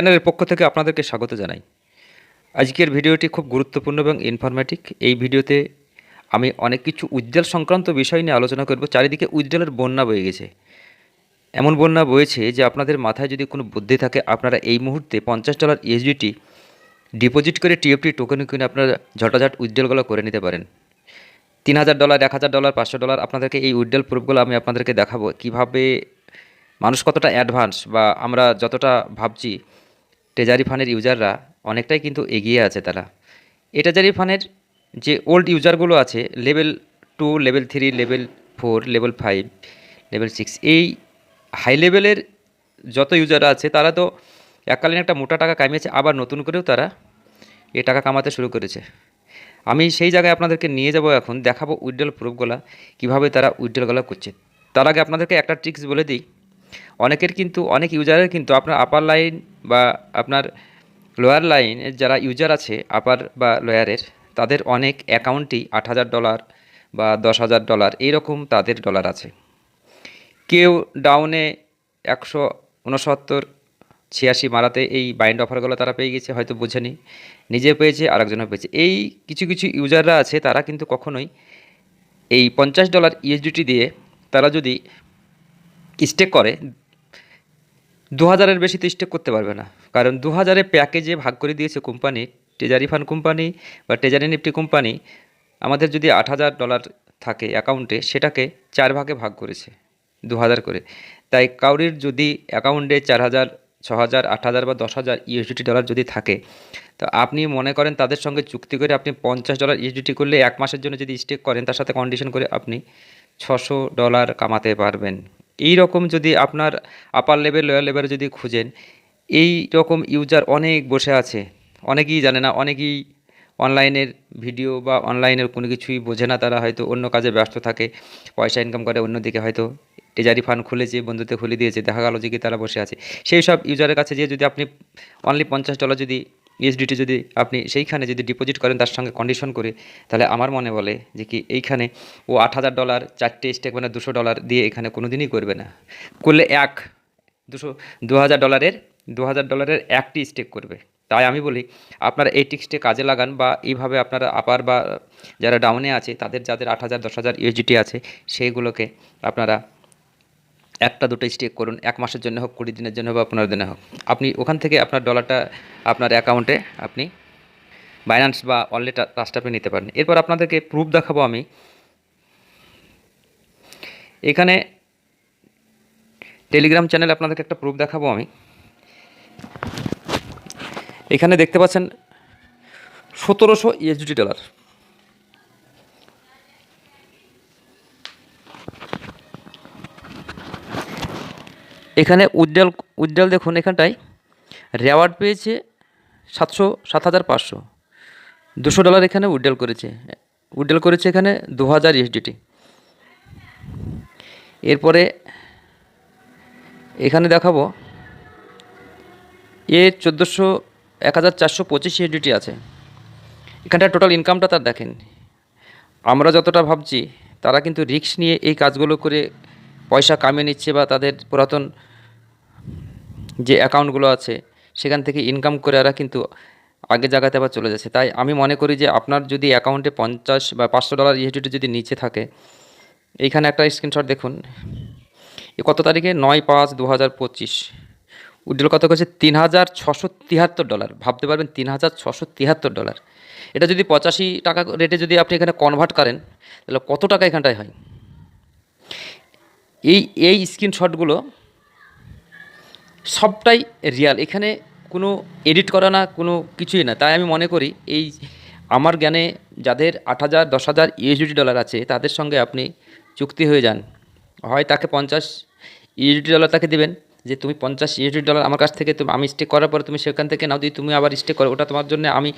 চ্যানেলের পক্ষ থেকে আপনাদেরকে স্বাগত জানাই। আজকের ভিডিওটি খুব গুরুত্বপূর্ণ এবং ইনফরমেটিভ এই ভিডিওতে আমি অনেক কিছু উজ্জ্বল সংক্রান্ত বিষয় নিয়ে আলোচনা করব। চারিদিকে উজ্জ্বলের বন্যা বয়ে গেছে। এমন বন্যা বয়েছে যে আপনাদের মাথায় যদি কোনো বুদ্ধি থাকে, আপনারা এই মুহূর্তে পঞ্চাশ ডলার ইএসডিটি ডিপোজিট করে টিএফটি টোকেন কিনে আপনারা ঝটাঝট উজ্জ্বলগুলো করে নিতে পারেন। তিন হাজার ডলার এক হাজার ডলার পাঁচশো ডলার আপনাদেরকে এই উজ্জ্বল প্রুফগুলো আমি আপনাদেরকে দেখাবো। কীভাবে মানুষ কতটা অ্যাডভান্স বা আমরা যতটা ভাবছি ট্রেজারি ফান্ডের ইউজাররা অনেকটাই কিন্তু এগিয়ে আছে তারা। এই ট্রেজারি ফান্ডের যে ওল্ড ইউজারগুলো আছে level two level three level four level five level six এই হাই লেভেলের যত ইউজাররা আছে, তারা তো এককালীন একটা মোটা টাকা কামিয়েছে, আবার নতুন করেও তারা এ টাকা কামাতে শুরু করেছে। আমি সেই জায়গায় আপনাদেরকে নিয়ে যাব এখন, দেখাবো উইড্রল প্রুফগুলো, কীভাবে তারা উইড্রলগুলো করছে। তার আগে আপনাদেরকে একটা ট্রিক্স বলে দিই। অনেকের কিন্তু, অনেক ইউজারের কিন্তু আপনার আপার লাইন বা আপনার লোয়ার লাইনের যারা ইউজার আছে আপার বা লোয়ারের তাদের অনেক অ্যাকাউন্টই আট হাজার ডলার বা দশ হাজার ডলার এইরকম তাদের ডলার আছে। কেউ ডাউনে একশো উনসত্তর ছিয়াশি মারাতে এই বাইন্ড অফারগুলো তারা পেয়ে গেছে, হয়তো বুঝেনি নিজে পেয়েছে, আরেকজনও পেয়েছে। এই কিছু কিছু ইউজাররা আছে, তারা কিন্তু কখনোই এই পঞ্চাশ ডলার ইএসডিটি দিয়ে তারা যদি স্টেক করে দু হাজারের বেশি তো স্টেক করতে পারবে না। কারণ দু হাজারে প্যাকেজে ভাগ করে দিয়েছে কোম্পানি ট্রেজারি ফান্ড কোম্পানি বা ট্রেজারি নিফটি কোম্পানি। আমাদের যদি আট হাজার ডলার থাকে অ্যাকাউন্টে, সেটাকে চার ভাগে ভাগ করেছে দু হাজার করে। তাই কাউরির যদি অ্যাকাউন্টে চার হাজার ছ হাজার আট হাজার বা দশ হাজার ইউএসডিটি ডলার যদি থাকে, তো আপনি মনে করেন তাদের সঙ্গে চুক্তি করে আপনি পঞ্চাশ ডলার ইউএসডিটি করলে এক মাসের জন্য যদি স্টেক করেন, তার সাথে কন্ডিশন করে আপনি ছশো ডলার কামাতে পারবেন। এই রকম যদি আপনার আপার লেভেল লোয়ার লেভেলে যদি খুঁজেন এই রকম ইউজার অনেক বসে আছে। অনেকেই জানে না, অনেকেই অনলাইনের ভিডিও বা অনলাইনের কোনো কিছুই বোঝে না। তারা হয়তো অন্য কাজে ব্যস্ত থাকে, পয়সা ইনকাম করে, অন্যদিকে হয়তো টেজারি ফান্ড খুলেছে, বন্ধুতে খুলে দিয়েছে, দেখা গেল যে কি তারা বসে আছে। সেই সব ইউজারের কাছে যে যদি আপনি অনলি পঞ্চাশ ডলার যদি ইউএসডিটি যদি আপনি সেইখানে যদি ডিপোজিট করেন তার সঙ্গে কন্ডিশন করে, তাহলে আমার মনে বলে যে কি এইখানে ও আট হাজার ডলার চারটে স্টেক মানে দুশো ডলার দিয়ে এখানে কোনো দিনই করবে না। করলে এক, দুশো, দু হাজার ডলারের দু হাজার ডলারের একটি স্টেক করবে। তাই আমি বলি, আপনারা এই টিক্সটে কাজে লাগান বা এইভাবে আপনারা আপার বা যারা ডাউনে আছে, তাদের যাদের আট হাজার, দশ হাজার ইউএসডিটি আছে, সেইগুলোকে আপনারা একটা, দুটো স্টেক করুন, এক মাসের জন্য হোক, কুড়ি দিনের জন্য হোক পনেরো দিনে হোক। আপনি ওখান থেকে আপনার ডলারটা আপনার অ্যাকাউন্টে আপনি বাইন্যান্স বা অনলি ট্রাস্টাপে নিতে পারেন। এরপর আপনাদেরকে প্রুফ দেখাবো আমি। এখানে টেলিগ্রাম চ্যানেলে আপনাদেরকে একটা প্রুফ দেখাবো আমি। এখানে দেখতে পাচ্ছেন সতেরোশো ইএসডি ডলার এখানে উজ্জ্বল উজ্জ্বল দেখুন এখানটায়। রেওয়ার্ড পেয়েছে সাতশো, সাত হাজার পাঁচশো। দুশো ডলার এখানে উইড্রল করেছে। উইড্রল করেছে এখানে দু হাজার ইএসডিটি এরপরে এখানে দেখাবো, এ চোদ্দোশো, এক হাজার চারশো পঁচিশ ইএসডিটি আছে। এখানটা টোটাল ইনকামটা তার দেখেন। আমরা যতটা ভাবছি, তারা কিন্তু রিস্ক নিয়ে এই কাজগুলো করে পয়সা কামিয়ে নিচ্ছে বা তাদের পুরাতন যে অ্যাকাউন্টগুলো আছে, সেখান থেকে ইনকাম করে এরা কিন্তু আগে জায়গাতে আবার চলে যাচ্ছে। তাই আমি মনে করি যে আপনার যদি অ্যাকাউন্টে পঞ্চাশ বা পাঁচশো ডলার ইউএসডিটি যদি নিচে থাকে, এইখানে একটা স্ক্রিনশট দেখুন। এ কত তারিখে? নয় পাঁচ দু হাজার পঁচিশ। উইড্রল কত করেছে তিন হাজার ছশো তিয়াত্তর ডলার ভাবতে পারবেন তিন হাজার ছশো তিয়াত্তর ডলার এটা যদি পঁচাশি টাকা রেটে যদি আপনি এখানে কনভার্ট করেন, তাহলে কত টাকা এখানটায় হয়? এই এই স্ক্রিনশটগুলো সবটাই রিয়াল এখানে কোনো এডিট করা না, কোনো কিছুই না। তাই আমি মনে করি এই আমার জ্ঞানে যাদের আট হাজার, দশ হাজার ইউএসডি ডলার আছে, তাদের সঙ্গে আপনি চুক্তি হয়ে যান। হয় তাকে পঞ্চাশ ইউএসডি ডলার তাকে দেবেন, যে তুমি পঞ্চাশ ইউএসডি ডলার আমার কাছ থেকে তুমি, আমি স্টেক করার পরে তুমি সেখান থেকে নাও, যদি তুমি আবার স্টেক করো, ওটা তোমার জন্য আমি,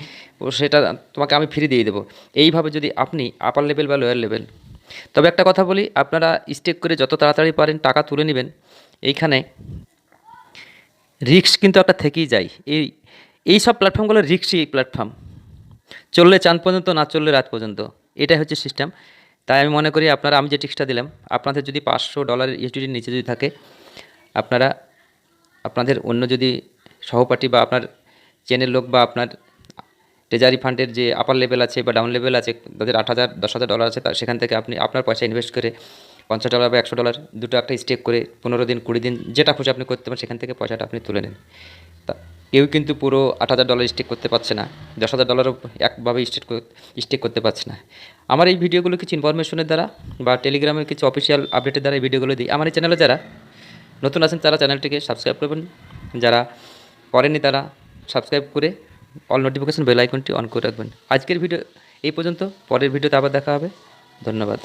সেটা তোমাকে আমি ফ্রি দিয়ে দেবো। এইভাবে যদি আপনি আপার লেভেল বা লোয়ার লেভেল তবে একটা কথা বলি, আপনারা স্টেক করে যত তাড়াতাড়ি পারেন, টাকা তুলে নেবেন। এইখানে রিক্স কিন্তু একটা থেকেই যায়। এই এই সব প্ল্যাটফর্মগুলো রিক্সই প্ল্যাটফর্ম চললে চাঁদ পর্যন্ত, না চললে রাত পর্যন্ত। এটাই হচ্ছে সিস্টেম তাই আমি মনে করি আপনারা, আমি যে টিক্সটা দিলাম, আপনাদের যদি পাঁচশো ডলারের ইউএসডিটির নিচে যদি থাকে, আপনারা, আপনাদের অন্য যদি সহপাঠী বা আপনার চেনের লোক বা আপনার ট্রেজারি ফান্ডের যে আপার লেভেল আছে বা ডাউন লেভেল আছে, তাদের আট হাজার, দশ হাজার ডলার আছে সেখান থেকে আপনি আপনার পয়সা ইনভেস্ট করে পঞ্চাশ ডলার বা একশো ডলার দুটো একটা স্টেক করে পনেরো দিন, কুড়ি দিন, যেটা খুশি আপনি করতে পারেন, সেখান থেকে পয়সাটা আপনি তুলে নেন। তা কেউ কিন্তু পুরো আট হাজার ডলার স্টেক করতে পারছে না, দশ হাজার ডলারও একভাবে স্টেক স্টেক করতে পারছে না। আমার এই ভিডিওগুলো কিছু ইনফরমেশনের দ্বারা বা টেলিগ্রামের কিছু অফিসিয়াল আপডেটের দ্বারা এই ভিডিওগুলো দিই। আমার এই চ্যানেলে যারা নতুন আছেন, তারা চ্যানেলটিকে সাবস্ক্রাইব করবেন। যারা করেনি তারা সাবস্ক্রাইব করে অল নোটিফিকেশন বেল আইকনটি অন করে রাখবেন। আজকের ভিডিও এই পর্যন্ত, পরের ভিডিওতে আবার দেখা হবে। ধন্যবাদ।